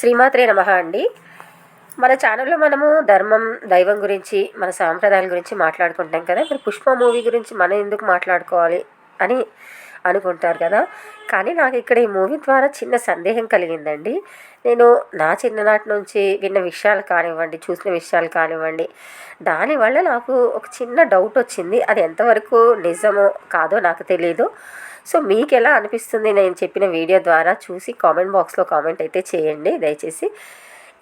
శ్రీమాత్రే నమ అండి. మన ఛానల్లో మనము ధర్మం దైవం గురించి మన సాంప్రదాయాల గురించి మాట్లాడుకుంటాం కదా. మరి పుష్ప మూవీ గురించి మనం ఎందుకు మాట్లాడుకోవాలి అని అనుకుంటారు కదా. కానీ నాకు ఇక్కడ ఈ మూవీ ద్వారా చిన్న సందేహం కలిగిందండి. నేను నా చిన్ననాటి నుంచి విన్న విషయాలు కానివ్వండి చూసిన విషయాలు కానివ్వండి దానివల్ల నాకు ఒక చిన్న డౌట్ వచ్చింది. అది ఎంతవరకు నిజమో కాదో నాకు తెలియదు సో మీకు ఎలా అనిపిస్తుంది నేను చెప్పిన వీడియో ద్వారా చూసి కామెంట్ బాక్స్లో కామెంట్ అయితే చేయండి దయచేసి.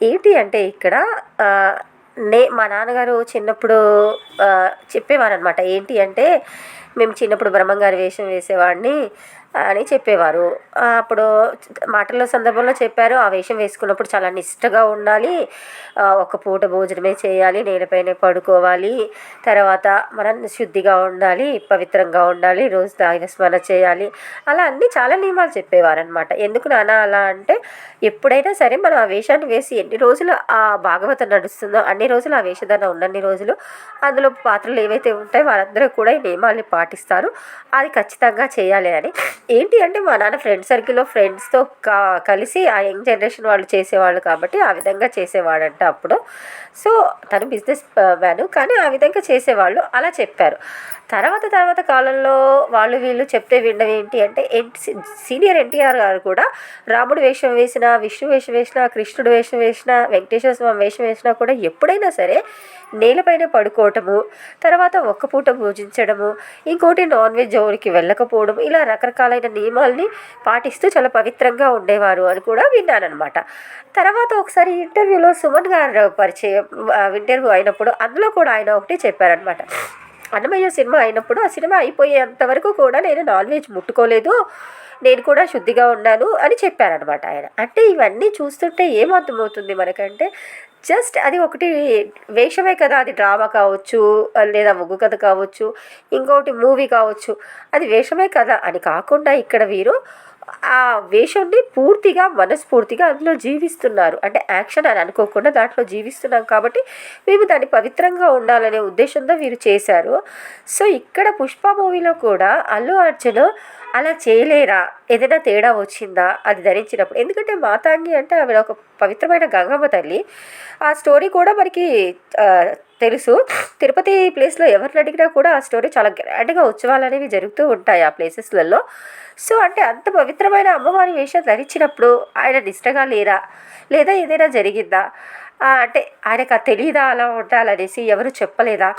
ఏంటి అంటే ఇక్కడ నే మా నాన్నగారు చిన్నప్పుడు చెప్పేవారు అనమాట ఏంటి అంటే మేము చిన్నప్పుడు బ్రహ్మంగారి వేషం వేసేవాడిని అని చెప్పేవారు. అప్పుడు మాటల సందర్భంలో చెప్పారు ఆ వేషం వేసుకున్నప్పుడు చాలా నిష్టగా ఉండాలి. ఒక పూట భోజనమే చేయాలి నేలపైనే పడుకోవాలి. తర్వాత మనం శుద్ధిగా ఉండాలి పవిత్రంగా ఉండాలి రోజు దైవస్మరణ చేయాలి. అలా అన్ని చాలా నియమాలు చెప్పేవారు అనమాట ఎందుకు నాన్న అలా అంటే ఎప్పుడైనా సరే మనం ఆ వేషాన్ని వేసి ఎన్ని రోజులు ఆ భాగవతం నడుస్తుందో అన్ని రోజులు ఆ వేషధారణ ఉన్నన్ని రోజులు అందులో పాత్రలు ఏవైతే ఉంటాయో వారందరూ కూడా ఈ నియమాల్ని పాటిస్తారు. అది ఖచ్చితంగా చేయాలి అని. ఏంటి అంటే మా నాన్న ఫ్రెండ్ సర్కిల్లో ఫ్రెండ్స్తో కలిసి ఆ యంగ్ జనరేషన్ వాళ్ళు చేసేవాళ్ళు కాబట్టి ఆ విధంగా చేసేవాడంట అప్పుడు. సో తను బిజినెస్ మ్యాన్ కానీ ఆ విధంగా చేసేవాళ్ళు అలా చెప్పారు. తర్వాత తర్వాత కాలంలో వాళ్ళు వీళ్ళు చెప్తే వినడం ఏంటి అంటే సీనియర్ ఎన్టీఆర్ గారు కూడా రాముడు వేషం వేసిన విష్ణు వేషం వేసిన కృష్ణుడు వేషం వేసిన వెంకటేశ్వర స్వామి వేషం వేసినా కూడా ఎప్పుడైనా సరే నేలపైన పడుకోవటము తర్వాత ఒక్క పూట భోజించడము ఇంకోటి నాన్ వెజ్ జోన్కి వెళ్ళకపోవడం ఇలా రకరకాలైన నియమాల్ని పాటిస్తూ చాలా పవిత్రంగా ఉండేవారు. అని కూడా విన్నానమాట తర్వాత ఒకసారి ఇంటర్వ్యూలో సుమన్ గారు పరిచయం ఇంటర్వ్యూ అయినప్పుడు అందులో కూడా ఆయన ఒకటి చెప్పారనమాట అన్నమయ్య సినిమా అయినప్పుడు ఆ సినిమా అయిపోయేంత వరకు కూడా నేను నాన్ వెజ్ ముట్టుకోలేదు. నేను కూడా శుద్ధిగా ఉన్నాను అని చెప్పారనమాట ఆయన. అంటే ఇవన్నీ చూస్తుంటే ఏమర్థమవుతుంది మనకంటే? జస్ట్ అది ఒకటి వేషమే కదా అది డ్రామా కావచ్చు లేదా ముగ్గు కథ కావచ్చు ఇంకొకటి మూవీ కావచ్చు అది వేషమే కదా అని కాకుండా ఇక్కడ వీరు ఆ వేషంని పూర్తిగా మనస్ఫూర్తిగా అందులో జీవిస్తున్నారు. అంటే యాక్షన్ అని అనుకోకుండా దాంట్లో జీవిస్తున్నాం కాబట్టి మేము దాన్ని పవిత్రంగా ఉండాలనే ఉద్దేశంతో వీరు చేశారు. సో ఇక్కడ పుష్ప మూవీలో కూడా అల్లు అర్జున్ అలా చేయలేరా? ఏదైనా తేడా వచ్చిందా? అది ధరించినప్పుడు. ఎందుకంటే మాతాంగి అంటే ఆవిడ ఒక పవిత్రమైన గంగమ్మ తల్లి. ఆ స్టోరీ కూడా మనకి తెలుసు. తిరుపతి ప్లేస్లో ఎవరిని అడిగినా కూడా ఆ స్టోరీ చాలా గ్రాండ్గా ఉత్సవాలు అనేవి జరుగుతూ ఉంటాయి ఆ ప్లేసెస్లలో. సో అంటే అంత పవిత్రమైన అమ్మవారి వేషం ధరించినప్పుడు ఆయన నిష్టగా లేరా? లేదా ఏదైనా జరిగిందా? అంటే ఆయనకు తెలియదా అలా ఉండాలనేసి ఎవరు చెప్పలేదా?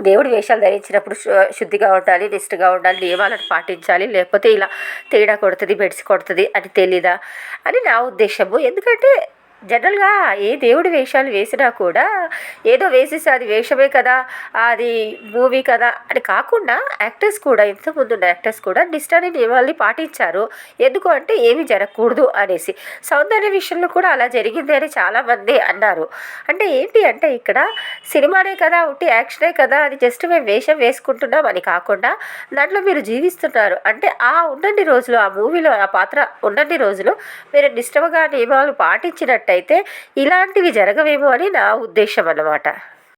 దేవుడి వేషాలు ధరించినప్పుడు శుద్ధిగా ఉండాలి నిష్ఠగా ఉండాలి నియమాలను పాటించాలి లేకపోతే ఇలా తేడా కొడుతుంది మెడిసి కొడుతుంది అని తెలీదా? అని నా ఉద్దేశము. ఎందుకంటే జనరల్గా ఏ దేవుడి వేషాలు వేసినా కూడా ఏదో వేసేసి అది వేషమే కదా అది మూవీ కదా అని కాకుండా యాక్టర్స్ కూడా ఇంతకుముందు ఉన్న యాక్టర్స్ కూడా నిష్ఠాని నియమాల్ని పాటించారు. ఎందుకు అంటే ఏమి జరగకూడదు అనేసి. సౌందర్య విషయంలో కూడా అలా జరిగింది అని చాలామంది అన్నారు. అంటే ఏంటి అంటే ఇక్కడ సినిమానే కదా ఒకటి యాక్షనే కదా అది జస్ట్ మేము వేషం వేసుకుంటున్నాం అని కాకుండా దాంట్లో మీరు జీవిస్తున్నారు. అంటే ఆ ఉన్నన్ని రోజులు ఆ మూవీలో ఆ పాత్ర ఉన్నన్ని రోజులు మీరు నిష్టమగా నియమాలు పాటించినట్టు అయితే ఇలాంటివి జరగవేమో అని నా ఉద్దేశం అన్నమాట